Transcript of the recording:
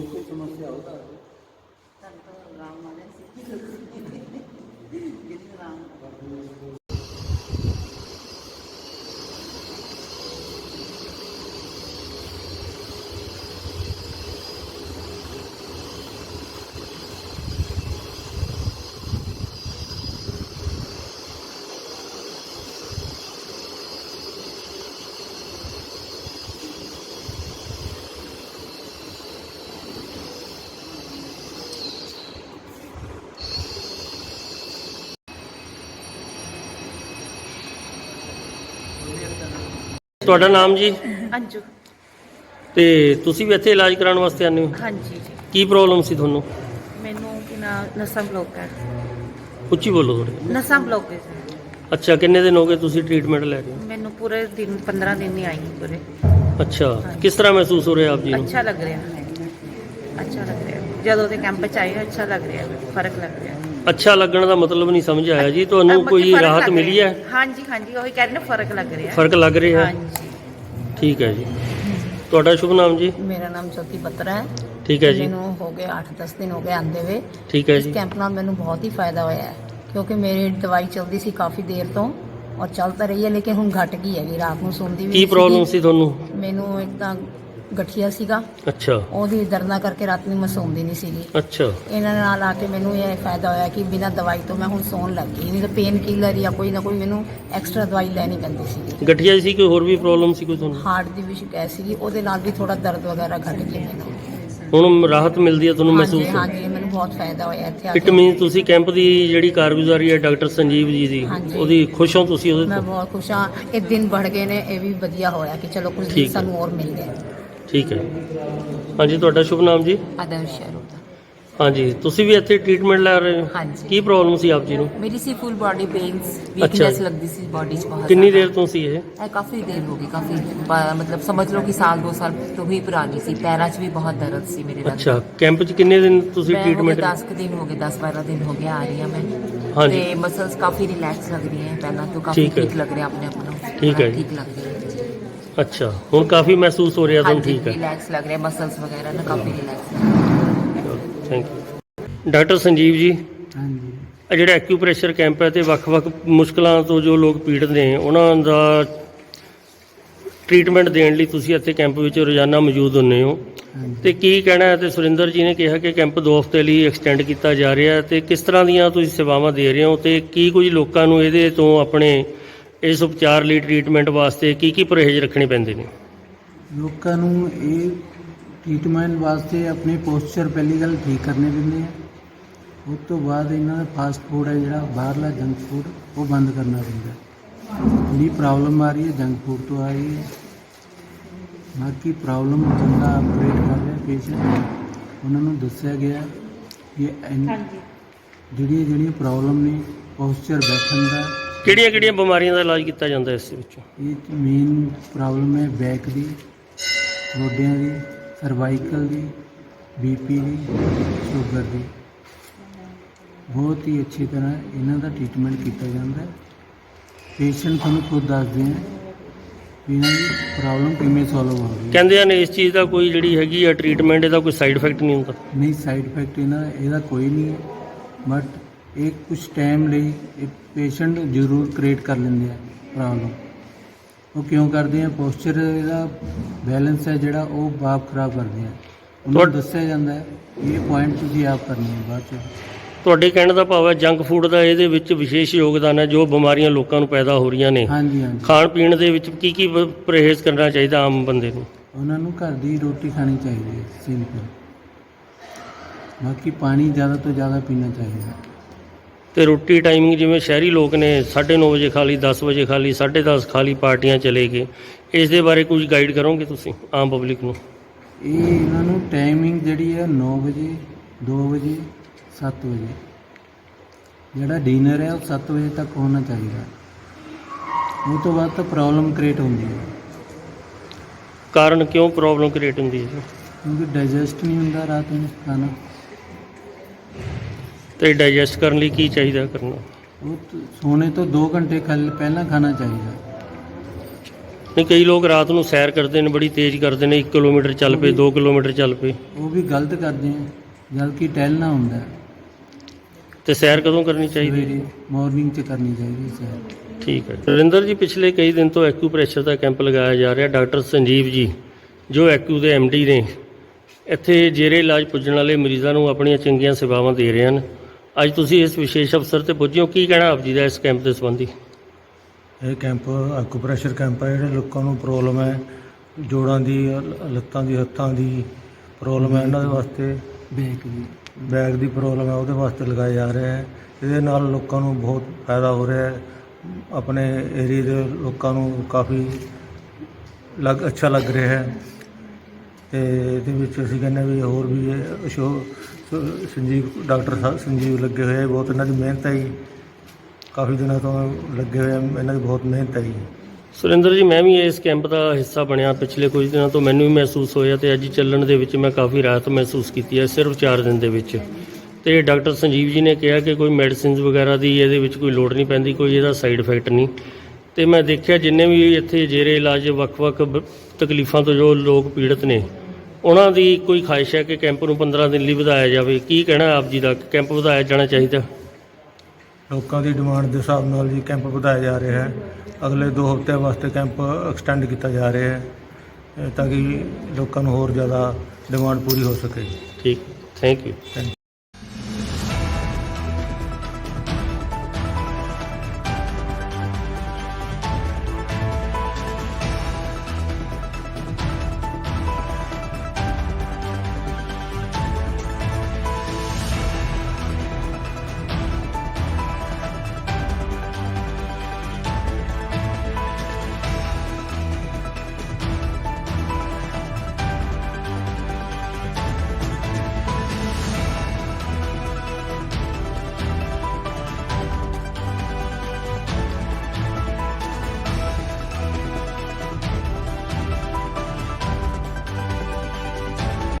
ਹੋਰ ਕੋਈ ਸਮੱਸਿਆ ਹੋਦਾ ਰਾਮ ਵਾਲੇ ਸੀ ਕਿੰਨੇ ਰਾਮ ਤੁਹਾਡਾ ਨਾਮ ਜੀ? ਅੰਜੂ। ਤੇ ਤੁਸੀਂ ਵੀ ਇੱਥੇ ਇਲਾਜ ਕਰਾਉਣ ਵਾਸਤੇ ਆਨੇ ਹੋ? ਹਾਂਜੀ ਜੀ। ਕੀ ਪ੍ਰੋਬਲਮ ਸੀ ਤੁਹਾਨੂੰ? ਮੈਨੂੰ ਕਿ ਨਾ ਨਸਾਂ ਬਲੌਕ ਹੈ। ਉੱਚੀ ਬੋਲੋ ਥੋੜੇ ਨਸਾਂ ਬਲੌਕ ਹੈ ਅੱਛਾ ਕਿੰਨੇ ਦਿਨ ਹੋ ਗਏ ਤੁਸੀਂ ਟ੍ਰੀਟਮੈਂਟ ਲੈ ਰਹੇ ਹੋ? ਮੈਨੂੰ ਪੂਰੇ ਦਿਨ 15 ਦਿਨ ਨਹੀਂ ਆਈ ਪੂਰੇ। ਅੱਛਾ ਕਿਸ ਤਰ੍ਹਾਂ ਮਹਿਸੂਸ ਹੋ ਰਿਹਾ ਆਪ ਜੀ ਨੂੰ? ਅੱਛਾ ਲੱਗ ਰਿਹਾ। ਹੈ ਅੱਛਾ ਲੱਗ ਰਿਹਾ। ਜਦੋਂ ਦੇ ਕੈਂਪ ਚ ਆਈ ਹਾਂ, ਅੱਛਾ ਲੱਗ ਰਿਹਾ। ਹੈ, ਫ਼ਰਕ ਲੱਗ ਰਿਹਾ। ਹੈ। ਅੱਛਾ ਲੱਗਣ ਦਾ ਮਤਲਬ ਨਹੀਂ ਸਮਝ ਆਇਆ ਜੀ ਤੁਹਾਨੂੰ ਮਤਲਬ ਕੋਈ ਫ਼ਰਕ ਰਾਹਤ ਲੱਗ ਮਿਲੀ ਰਿਹਾ। ਹੈ? ਹਾਂਜੀ ਹਾਂਜੀ ਉਹੀ ਕਹਿ ਰਹੀ ਨਾ ਫ਼ਰਕ ਲੱਗ ਰਿਹਾ। ਫ਼ਰਕ ਲੱਗ ਰਿਹਾ ਹੈ? ਹਾਂਜੀ। ਠੀਕ ਹੈ ਜੀ। ਤੁਹਾਡਾ ਸ਼ੁਭ ਨਾਮ ਜੀ? ਮੇਰਾ ਨਾਮ ਜੋਤੀ ਬੱਤਰਾ ਹੈ। ਠੀਕ ਹੈ ਜੀ। ਮੈਨੂੰ ਹੋ ਗਏ 8-10 ਦਿਨ ਹੋ ਗਏ ਆਂਦੇ ਵੇ ਠੀਕ ਹੈ ਇਸ ਜੀ। ਕੈਂਪ ਨਾਲ ਮੈਨੂੰ ਬਹੁਤ ਹੀ ਫਾਇਦਾ ਹੋਇਆ ਹੈ ਕਿਉਂਕਿ ਮੇਰੀ ਦਵਾਈ ਚੱਲਦੀ ਸੀ ਕਾਫੀ ਦੇਰ ਤੋਂ ਔਰ ਚੱਲ ਤਾਂ ਰਹੀ ਹੈ ਲੇਕਿਨ ਹੁਣ ਘਟ ਗਈ ਹੈਗੀ ਰਾਤ ਨੂੰ ਸੌਂਦੀ ਵੀ ਕੀ ਨਹੀਂ ਪ੍ਰੋਬਲਮ। ਸੀ ਤੁਹਾਨੂੰ? ਮੈਨੂੰ ਇੱਕ ਤਾਂ ਗਠੀਆ ਸੀਗਾ। ਅੱਛਾ। ਉਹਦੀ ਦਰਦਾਂ ਕਰਕੇ ਰਾਤ ਨੂੰ ਮੈਂ ਸੌਂਦੀ ਨਹੀਂ ਸੀਗੀ। ਅੱਛਾ। ਇਹਨਾਂ ਨਾਲ ਆ ਕੇ ਮੈਨੂੰ ਇਹ ਫਾਇਦਾ ਹੋਇਆ ਕਿ ਬਿਨਾਂ ਦਵਾਈ ਤੋਂ ਮੈਂ ਹੁਣ ਸੌਣ ਲੱਗ ਗਈ। ਨਹੀਂ ਤਾਂ ਪੇਨ ਕਿਲਰ ਜਾਂ ਕੋਈ ਨਾ ਕੋਈ ਮੈਨੂੰ ਐਕਸਟਰਾ ਦਵਾਈ ਲੈਣੀ ਪੈਂਦੀ ਸੀਗੀ। ਗਠੀਆ ਸੀ ਕੋਈ ਹੋਰ ਵੀ ਪ੍ਰੋਬਲਮ ਸੀ ਕੋਈ ਤੁਹਾਨੂੰ? ਹਾਰਟ ਦੀ ਵੀ ਸ਼ਿਕਾਇਤ ਸੀਗੀ। ਉਹਦੇ ਨਾਲ ਵੀ ਥੋੜਾ ਦਰਦ ਵਗੈਰਾ ਘਟ ਗਿਆ ਮੈਨੂੰ। ਹੁਣ ਰਾਹਤ ਮਿਲਦੀ ਹੈ ਤੁਹਾਨੂੰ ਮਹਿਸੂਸ ਹਾਂਜੀ ਮੈਨੂੰ ਬਹੁਤ ਫਾਇਦਾ ਹੋਇਆ ਇੱਥੇ ਆ ਇਟ ਕੇ ਮੀਨ ਤੁਸੀਂ ਕੈਂਪ ਦੀ ਜਿਹੜੀ ਕਾਰਗੁਜ਼ਾਰੀ ਹੈ ਡਾਕਟਰ ਸੰਜੀਵ ਜੀ ਦੀ ਹਾਂਜੀ। ਉਹਦੀ ਖੁਸ਼ ਹੋ ਤੁਸੀਂ ਉਹਦੇ ਮੈਂ ਤੋਂ? ਬਹੁਤ ਖੁਸ਼ ਹਾਂ। ਇਹ ਦਿਨ ਵੱਧ ਗਏ ਨੇ ਇਹ ਵੀ ਵਧੀਆ ਹੋਇਆ ਕਿ ਚਲੋ ਕੁਝ ਠੀਕ ਦਿਨ ਹੈ। ਸਾਨੂੰ ਹੋਰ ਮਿਲ ਗਏ ਠੀਕ ਹੈ। ਹਾਂਜੀ ਤੁਹਾਡਾ ਸ਼ੁਭ ਨਾਮ ਜੀ? ਆਦਰਸ਼ ਅਰੋੜਾ ਹਾਂਜੀ ਤੁਸੀਂ ਵੀ ਇੱਥੇ ਟ੍ਰੀਟਮੈਂਟ ਲੈ ਰਹੇ ਹੋ? ਹਾਂਜੀ। ਕੀ ਪ੍ਰੋਬਲਮ ਸੀ ਆਪ ਜੀ ਨੂੰ? ਮੇਰੀ ਸੀ ਫੁੱਲ ਬਾਡੀ ਪੇਨਸ ਵੀਕਨੈਸ। ਲੱਗਦੀ ਸੀ ਬਾਡੀ 'ਚ ਬਹੁਤ ਕਿੰਨੀ। ਦੇਰ ਤੋਂ ਸੀ ਇਹ? ਇਹ ਕਾਫੀ ਦੇਰ ਹੋ ਗਈ ਕਾਫੀ ਮਤਲਬ ਸਮਝ ਲਓ ਕਿ ਸਾਲ ਦੋ ਸਾਲ ਤੋਂ ਹੀ ਪੁਰਾਣੀ ਸੀ। ਪੈਰਾਂ 'ਚ ਵੀ ਬਹੁਤ ਦਰਦ ਸੀ ਮੇਰੇ ਨਾਲ। ਅੱਛਾ ਕੈਂਪ 'ਚ ਕਿੰਨੇ ਦਿਨ ਤੁਸੀਂ ਮੈਂ ਹੋ ਗਏ ਟ੍ਰੀਟਮੈਂਟ 10 ਕੁ ਦਿਨ ਹੋ ਗਏ 10 12 ਦਿਨ ਹੋ ਗਿਆ ਆ ਰਹੀ ਹਾਂ ਮੈਂ। ਹਾਂਜੀ। ਤੇ ਮਸਲਸ ਕਾਫੀ ਰਿਲੈਕਸ ਲੱਗ ਰਹੀ ਹੈ ਪਹਿਲਾਂ ਤੋਂ ਕਾਫੀ ਠੀਕ ਹੈ। ਠੀਕ ਲੱਗ ਰਿਹਾ ਆਪਣੇ ਆਪ ਨੂੰ। ਠੀਕ ਹੈ ਜੀ। ਠੀਕ ਲੱਗ ਰਿਹਾ ਅੱਛਾ ਹੁਣ ਕਾਫੀ ਮਹਿਸੂਸ ਹੋ ਰਿਹਾ ਤੁਹਾਨੂੰ ਠੀਕ ਹੈ। ਰਿਲੈਕਸ ਲੱਗ ਰਿਹਾ ਮਸਲਸ ਵਗੈਰਾ ਨਾ ਕਾਫੀ ਰਿਲੈਕਸ ਲੱਗ ਰਿਹਾ thank you doctor Sanjeev ji ਹਾਂਜੀ। ਆ ਜਿਹੜਾ ਐਕਿਊਪ੍ਰੈਸ਼ਰ ਕੈਂਪ ਹੈ ਤੇ ਵੱਖ-ਵੱਖ ਮੁਸ਼ਕਲਾਂ ਤੋਂ ਜੋ ਲੋਕ ਪੀੜਤ ਨੇ ਉਹਨਾਂ ਦਾ ਟ੍ਰੀਟਮੈਂਟ ਦੇਣ ਲਈ ਤੁਸੀਂ ਇੱਥੇ ਕੈਂਪ ਵਿੱਚ ਰੋਜ਼ਾਨਾ ਮੌਜੂਦ ਹੁੰਦੇ ਹੋ। ਹਾਂਜੀ। ਤੇ ਕੀ ਕਹਿਣਾ ਹੈ? ਤੇ ਸੁਰਿੰਦਰ ਜੀ ਨੇ ਕਿਹਾ ਕਿ ਕੈਂਪ 2 ਹਫ਼ਤੇ ਲਈ ਐਕਸਟੈਂਡ ਕੀਤਾ ਜਾ ਰਿਹਾ ਹੈ ਤੇ ਕਿਸ ਤਰ੍ਹਾਂ ਦੀਆਂ ਤੁਸੀਂ ਸੇਵਾਵਾਂ ਦੇ ਰਹੇ ਹੋ? ਤੇ ਕੀ ਕੁਝ ਲੋਕਾਂ ਨੂੰ ਇਹਦੇ ਤੋਂ ਆਪਣੇ ਇਸ ਉਪਚਾਰ ਲਈ ਟ੍ਰੀਟਮੈਂਟ ਵਾਸਤੇ ਕੀ ਕੀ ਪਰਹੇਜ਼ ਰੱਖਣੇ ਪੈਂਦੇ ਨੇ? ਲੋਕਾਂ ਨੂੰ ਇਹ ਟ੍ਰੀਟਮੈਂਟ ਵਾਸਤੇ ਆਪਣੇ ਪੋਸਚਰ ਪਹਿਲੀ ਗੱਲ ਠੀਕ ਕਰਨੇ ਪੈਂਦੇ ਆ। ਉਸ ਤੋਂ ਬਾਅਦ ਇਹਨਾਂ ਦਾ ਫਾਸਟ ਫੂਡ ਹੈ ਜਿਹੜਾ ਬਾਹਰਲਾ ਜੰਕ ਫੂਡ ਉਹ ਬੰਦ ਕਰਨਾ ਪੈਂਦਾ। ਜਿਹੜੀ ਪ੍ਰੋਬਲਮ ਆ ਰਹੀ ਹੈ ਜੰਕ ਫੂਡ ਤੋਂ ਆ ਰਹੀ ਹੈ। ਬਾਕੀ ਪ੍ਰੋਬਲਮ ਚੰਗਾ ਆਪਰੇਟ ਕਰ ਰਿਹਾ ਪੇਸ਼ੈਂਟ ਉਹਨਾਂ ਨੂੰ ਦੱਸਿਆ ਗਿਆ ਕਿ ਜਿਹੜੀਆਂ ਜਿਹੜੀਆਂ ਪ੍ਰੋਬਲਮ ਨੇ ਪੋਸਚਰ ਬੈਠਣ ਦਾ ਕਿਹੜੀਆਂ-ਕਿਹੜੀਆਂ ਬਿਮਾਰੀਆਂ ਦਾ ਇਲਾਜ ਕੀਤਾ ਜਾਂਦਾ ਇਸ ਵਿੱਚ? ਇਹ ਮੇਨ ਪ੍ਰੋਬਲਮ ਹੈ ਬੈਕ ਦੀ ਗੋਡਿਆਂ ਦੀ ਸਰਵਾਈਕਲ ਦੀ ਬੀਪੀ ਦੀ ਸ਼ੂਗਰ ਦੀ। ਬਹੁਤ ਹੀ ਅੱਛੀ ਤਰ੍ਹਾਂ ਇਹਨਾਂ ਦਾ ਟ੍ਰੀਟਮੈਂਟ ਕੀਤਾ ਜਾਂਦਾ ਹੈ। ਪੇਸ਼ੈਂਟ ਤੁਹਾਨੂੰ ਖੁਦ ਦੱਸਦੇ ਵੀ ਇਹਨਾਂ ਦੀ ਪ੍ਰੋਬਲਮ ਕਿਵੇਂ ਸੋਲਵ ਹੋ ਰਹੀ ਹੈ। ਕਹਿੰਦੇ ਨੇ ਇਸ ਚੀਜ਼ ਦਾ ਕੋਈ ਜਿਹੜੀ ਹੈਗੀ ਆ ਟ੍ਰੀਟਮੈਂਟ ਇਹਦਾ ਕੋਈ ਸਾਈਡ ਇਫੈਕਟ ਨਹੀਂ ਹੁੰਦਾ। ਨਹੀਂ ਸਾਈਡ ਇਫੈਕਟ ਇਹਨਾਂ ਇਹਦਾ ਕੋਈ ਨਹੀਂ ਹੈ। ਬਟ ਇਹ ਕੁਝ ਟਾਈਮ ਲਈ ਇਹ ਪੇਸ਼ੈਂਟ ਜ਼ਰੂਰ ਕ੍ਰੀਏਟ ਕਰ ਲੈਂਦੇ ਆ ਪ੍ਰੋਬਲਮ ਉਹ ਕਿਉਂ ਕਰਦੇ ਆ? ਪੋਸਚਰ ਇਹਦਾ ਬੈਲੈਂਸ ਹੈ ਜਿਹੜਾ ਉਹ ਬਾਪ ਖਰਾਬ ਕਰਦੇ ਆ। ਉਹਨਾਂ ਨੂੰ ਦੱਸਿਆ ਜਾਂਦਾ ਹੈ ਇਹ ਪੁਆਇੰਟ ਤੁਸੀਂ ਆਪ ਕਰਨੀ ਹੈ ਬਾਅਦ ਚ। ਤੁਹਾਡੇ ਕਹਿਣ ਦਾ ਭਾਵ ਹੈ ਜੰਕ ਫੂਡ ਦਾ ਇਹਦੇ ਵਿੱਚ ਵਿਸ਼ੇਸ਼ ਯੋਗਦਾਨ ਹੈ ਜੋ ਬਿਮਾਰੀਆਂ ਲੋਕਾਂ ਨੂੰ ਪੈਦਾ ਹੋ ਰਹੀਆਂ ਨੇ। ਹਾਂਜੀ ਹਾਂਜੀ। ਖਾਣ ਪੀਣ ਦੇ ਵਿੱਚ ਕੀ ਕੀ ਪਰਹੇਜ਼ ਕਰਨਾ ਚਾਹੀਦਾ ਆਮ ਬੰਦੇ ਨੂੰ? ਉਹਨਾਂ ਨੂੰ ਘਰ ਦੀ ਰੋਟੀ ਖਾਣੀ ਚਾਹੀਦੀ ਹੈ ਸਿੰਪਲ ਬਾਕੀ ਪਾਣੀ ਜ਼ਿਆਦਾ ਤੋਂ ਜ਼ਿਆਦਾ ਪੀਣਾ ਚਾਹੀਦਾ ਤੇ ਰੋਟੀ ਟਾਈਮਿੰਗ ਜਿਵੇਂ ਸ਼ਹਿਰੀ ਲੋਕ ਨੇ 9:30 ਵਜੇ ਖਾ ਲਈ 10 ਵਜੇ ਖਾ ਲਈ 10:30 ਖਾ ਲਈ ਪਾਰਟੀਆਂ ਚਲੇ ਗਏ। ਇਸ ਦੇ ਬਾਰੇ ਕੁਝ ਗਾਈਡ ਕਰੋਗੇ ਤੁਸੀਂ ਆਮ ਪਬਲਿਕ ਨੂੰ? ਇਹ ਇਹਨਾਂ ਨੂੰ ਟਾਈਮਿੰਗ ਜਿਹੜੀ ਹੈ 9 ਵਜੇ 2 ਵਜੇ 7 ਵਜੇ। ਜਿਹੜਾ ਡਿਨਰ ਹੈ ਉਹ 7 ਵਜੇ ਤੱਕ ਹੋਣਾ ਚਾਹੀਦਾ। ਉਹ ਤੋਂ ਬਾਅਦ ਤਾਂ ਪ੍ਰੋਬਲਮ ਕ੍ਰੀਏਟ ਹੁੰਦੀ ਹੈ ਕਾਰਨ ਕਿਉਂ ਪ੍ਰੋਬਲਮ ਕ੍ਰੀਏਟ ਹੁੰਦੀ ਹੈ ਕਿਉਂਕਿ ਡਾਈਜੈਸਟ ਨਹੀਂ ਹੁੰਦਾ ਰਾਤ ਨੂੰ ਖਾਣਾ। ਤੇ ਡਾਈਜੈਸਟ ਕਰਨ ਲਈ ਕੀ ਚਾਹੀਦਾ ਕਰਨਾ? ਉਹ ਤੋਂ- ਸੋਣੇ ਤੋਂ 2 ਘੰਟੇ ਪਹਿਲਾਂ ਖਾਣਾ ਚਾਹੀਦਾ। ਨਹੀਂ ਕਈ ਲੋਕ ਰਾਤ ਨੂੰ ਸੈਰ ਕਰਦੇ ਨੇ ਬੜੀ ਤੇਜ਼ ਕਰਦੇ ਨੇ 1 ਕਿਲੋਮੀਟਰ ਚੱਲ ਪਏ 2 ਕਿਲੋਮੀਟਰ ਚੱਲ ਪਏ। ਉਹ ਵੀ ਗਲਤ ਕਰਦੇ ਆ ਜਦਕਿ ਟਹਿਲਣਾ ਹੁੰਦਾ। ਹੈ। ਤੇ ਸੈਰ ਕਦੋਂ ਕਰਨੀ ਚਾਹੀਦੀ? ਹੈ ਸਵੇਰੇ ਮਾਰਨਿੰਗ 'ਚ ਕਰਨੀ ਚਾਹੀਦੀ ਸੈਰ। ਠੀਕ ਹੈ। ਰਵਿੰਦਰ ਜੀ ਪਿਛਲੇ ਕਈ ਦਿਨ ਤੋਂ ਐਕੂਪ੍ਰੈਸ਼ਰ ਦਾ ਕੈਂਪ ਲਗਾਇਆ ਜਾ ਰਿਹਾ ਡਾਕਟਰ ਸੰਜੀਵ ਜੀ ਜੋ ਐਕੂ ਦੇ ਡੀ ਨੇ। ਇੱਥੇ ਜੇਰੇ ਇਲਾਜ ਪੁੱਜਣ ਵਾਲੇ ਮਰੀਜ਼ਾਂ ਨੂੰ ਆਪਣੀਆਂ ਚੰਗੀਆਂ ਸੇਵਾਵਾਂ ਦੇ ਰਹੇ ਹਨ। ਅੱਜ ਤੁਸੀਂ ਇਸ ਵਿਸ਼ੇਸ਼ ਅਵਸਰ ਤੇ ਪੁੱਜੇ ਹੋ ਕੀ ਕਹਿਣਾ ਆਪ ਜੀ ਦਾ ਇਸ ਕੈਂਪ ਦੇ ਸੰਬੰਧੀ? ਇਹ ਕੈਂਪ ਐਕੂਪ੍ਰੈਸ਼ਰ ਕੈਂਪ ਹੈ ਜਿਹੜੇ ਲੋਕਾਂ ਨੂੰ ਪ੍ਰੋਬਲਮ ਹੈ ਜੋੜਾਂ ਦੀ ਲੱਤਾਂ ਦੀ ਹੱਥਾਂ ਦੀ ਪ੍ਰੋਬਲਮ ਹੈ ਇਹਨਾਂ ਦੇ ਵਾਸਤੇ ਬੈਕ ਦੀ। ਬੈਕ ਦੀ ਪ੍ਰੋਬਲਮ ਹੈ ਉਹਦੇ ਵਾਸਤੇ ਲਗਾਇਆ ਜਾ ਰਿਹਾ ਹੈ। ਇਹਦੇ ਨਾਲ ਲੋਕਾਂ ਨੂੰ ਬਹੁਤ ਫਾਇਦਾ ਹੋ ਰਿਹਾ ਹੈ। ਆਪਣੇ ਏਰੀਆ ਦੇ ਲੋਕਾਂ ਨੂੰ ਕਾਫੀ ਲੱਗ ਅੱਛਾ ਲੱਗ ਰਿਹਾ ਹੈ। ਤੇ ਇਹਦੇ ਵਿੱਚ ਅਸੀਂ ਕਹਿੰਦੇ ਵੀ ਹੋਰ ਵੀ ਇਹ ਅਸ਼ੋਕ ਸ- ਸੰਜੀਵ, ਡਾਕਟਰ ਸਾਹਿਬ ਸੰਜੀਵ ਲੱਗੇ ਹੋਏ ਆ, ਬਹੁਤ ਇਹਨਾਂ ਦੀ ਮਿਹਨਤ ਹੈ ਜੀ। ਕਾਫੀ ਦਿਨਾਂ ਤੋਂ ਲੱਗੇ ਹੋਏ ਆ, ਇਹਨਾਂ ਦੀ ਬਹੁਤ ਮਿਹਨਤ ਹੈ ਜੀ। ਸੁਰਿੰਦਰ ਜੀ, ਮੈਂ ਵੀ ਇਸ ਕੈਂਪ ਦਾ ਹਿੱਸਾ ਬਣਿਆ ਪਿਛਲੇ ਕੁਝ ਦਿਨਾਂ ਤੋਂ, ਮੈਨੂੰ ਵੀ ਮਹਿਸੂਸ ਹੋਇਆ ਤੇ ਅੱਜ ਚੱਲਣ ਦੇ ਵਿੱਚ ਮੈਂ ਕਾਫੀ ਰਾਹਤ ਮਹਿਸੂਸ ਕੀਤੀ ਹੈ, ਸਿਰਫ 4 ਦਿਨ ਦੇ ਵਿੱਚ। ਤੇ ਡਾਕਟਰ ਸੰਜੀਵ ਜੀ ਨੇ ਕਿਹਾ ਕਿ ਕੋਈ ਮੈਡੀਸਿਨਸ ਵਗੈਰਾ ਦੀ ਇਹਦੇ ਵਿੱਚ ਕੋਈ ਲੋੜ ਨਹੀਂ ਪੈਂਦੀ, ਕੋਈ ਇਹਦਾ ਸਾਈਡ ਇਫੈਕਟ ਨਹੀਂ। ਤੇ ਮੈਂ ਦੇਖਿਆ ਜਿੰਨੇ ਵੀ ਇੱਥੇ ਜੇਰੇ ਇਲਾਜ ਵੱਖ-ਵੱਖ ਬ- ਤਕਲੀਫਾਂ ਤੋਂ ਜੋ ਲੋਕ ਪੀੜਤ ਨੇ ਉਹਨਾਂ ਦੀ ਕੋਈ ਖਾਹਿਸ਼ ਹੈ ਕਿ ਕੈਂਪ ਨੂੰ 15 ਦਿਨ ਲਈ ਵਧਾਇਆ ਜਾਵੇ? ਕੀ ਕਹਿਣਾ ਆਪ ਜੀ ਦਾ? ਕੈਂਪ ਵਧਾਇਆ ਜਾਣਾ ਚਾਹੀਦਾ? ਲੋਕਾਂ ਦੀ ਡਿਮਾਂਡ ਦੇ ਹਿਸਾਬ ਨਾਲ ਜੀ ਕੈਂਪ ਵਧਾਇਆ ਜਾ ਰਿਹਾ ਹੈ। ਅਗਲੇ 2 ਹਫ਼ਤਿਆਂ ਵਾਸਤੇ ਕੈਂਪ ਐਕਸਟੈਂਡ ਕੀਤਾ ਜਾ ਰਿਹਾ ਹੈ ਤਾਂ ਕਿ ਲੋਕਾਂ ਨੂੰ ਹੋਰ ਜ਼ਿਆਦਾ ਡਿਮਾਂਡ ਪੂਰੀ ਹੋ ਸਕੇ। ਠੀਕ। Thank you.